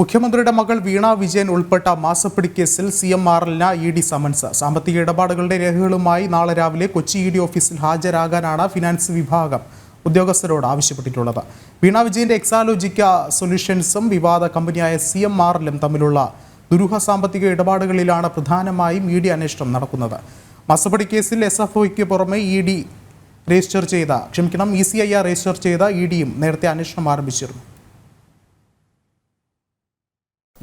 മുഖ്യമന്ത്രിയുടെ മകൾ വീണ വിജയൻ ഉൾപ്പെട്ട മാസപ്പിടി കേസിൽ സി എം ആർ എല്ലിന് ഇ ഡി സമൻസ്. സാമ്പത്തിക ഇടപാടുകളുടെ രേഖകളുമായി നാളെ രാവിലെ കൊച്ചി ഇ ഡി ഓഫീസിൽ ഹാജരാകാനാണ് ഫിനാൻസ് വിഭാഗം ഉദ്യോഗസ്ഥരോട് ആവശ്യപ്പെട്ടിട്ടുള്ളത്. വീണ വിജയന്റെ എക്സാലോജിക്ക സൊല്യൂഷൻസും വിവാദ കമ്പനിയായ സി എം ആർ എല്ലും തമ്മിലുള്ള ദുരൂഹ സാമ്പത്തിക ഇടപാടുകളിലാണ് പ്രധാനമായും ഇ ഡി അന്വേഷണം നടക്കുന്നത്. മാസപ്പടി കേസിൽ എസ് എഫ് ഒയ്ക്ക് പുറമെ ഇ ഡി രജിസ്റ്റർ ചെയ്ത ക്ഷമിക്കണം E C I R register ചെയ്ത ഇ ഡിയും നേരത്തെ അന്വേഷണം ആരംഭിച്ചിരുന്നു.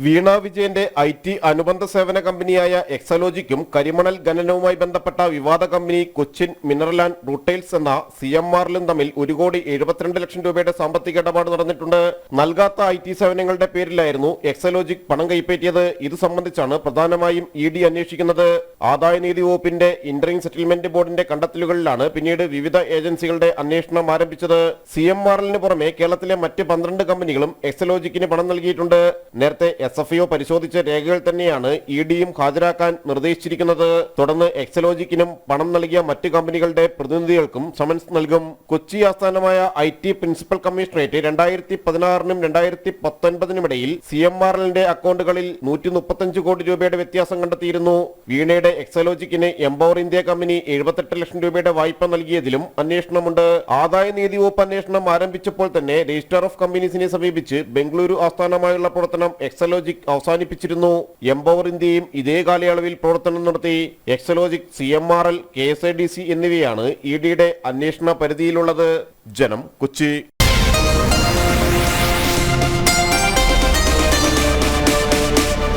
വീണ വിജയന്റെ ഐ ടി അനുബന്ധ സേവന കമ്പനിയായ എക്സലോജിക്കും കരിമണൽ ഖനനവുമായി ബന്ധപ്പെട്ട വിവാദ company Cochin mineral and rutiles എന്ന സി എം ആറിലും തമ്മിൽ ഒരു കോടി എഴുപത്തിരണ്ട് ലക്ഷം രൂപയുടെ സാമ്പത്തിക ഇടപാട് നടന്നിട്ടുണ്ട്. നൽകാത്ത ഐ ടി സേവനങ്ങളുടെ പേരിലായിരുന്നു എക്സലോജിക് പണം കൈപ്പറ്റിയത്. ഇത് സംബന്ധിച്ചാണ് പ്രധാനമായും ഇ ഡി അന്വേഷിക്കുന്നത്. ആദായനീതി വകുപ്പിന്റെ ഇന്ററിംഗ് സെറ്റിൽമെന്റ് ബോർഡിന്റെ കണ്ടെത്തലുകളിലാണ് പിന്നീട് വിവിധ ഏജൻസികളുടെ അന്വേഷണം ആരംഭിച്ചത്. സി എം ആറിന് പുറമെ കേരളത്തിലെ മറ്റ് പന്ത്രണ്ട് കമ്പനികളും എക്സലോജിക്കിന് പണം നൽകിയിട്ടുണ്ട്. നേരത്തെ എസ് എഫ് പരിശോധിച്ച രേഖകൾ തന്നെയാണ് ഇ ഡിയും ഹാജരാക്കാൻ നിർദ്ദേശിച്ചിരിക്കുന്നത്. തുടർന്ന് എക്സലോജിക്കിനും പണം നൽകിയ മറ്റ് കമ്പനികളുടെ പ്രതിനിധികൾക്കും സമൻസ് നൽകും. കൊച്ചി ആസ്ഥാനമായ ഐ ടി പ്രിൻസിപ്പൽ കമ്മീഷണറേറ്റ് രണ്ടായിരത്തി പതിനാറിനും രണ്ടായിരത്തി പത്തൊൻപതിനുമിടയിൽ സി എം ആർ എല്ലിന്റെ അക്കൗണ്ടുകളിൽ നൂറ്റി മുപ്പത്തഞ്ച് കോടി രൂപയുടെ വ്യത്യാസം കണ്ടെത്തിയിരുന്നു. വീണയുടെ എക്സലോജിക്കിന് എംപവർ ഇന്ത്യ കമ്പനി എഴുപത്തെട്ട് ലക്ഷം രൂപയുടെ വായ്പ നൽകിയതിലും അന്വേഷണമുണ്ട്. ആദായ നീതി വകുപ്പ് അന്വേഷണം ആരംഭിച്ചപ്പോൾ തന്നെ രജിസ്ട്രാർ ഓഫ് കമ്പനീസിനെ സമീപിച്ച് ബംഗളൂരു ആസ്ഥാനമായുള്ള പ്രവർത്തനം എക്സലോജിക് അവസാനിപ്പിച്ചിരുന്നു. എംപവർ ഇന്ത്യയും ഇതേ കാലയളവിൽ പ്രവർത്തനം നടത്തി. Exalogic C M R L K S I D C എന്നിവയാണ് ഇ ഡിയുടെ അന്വേഷണ പരിധിയിലുള്ളത്. ജനം കൊച്ചി.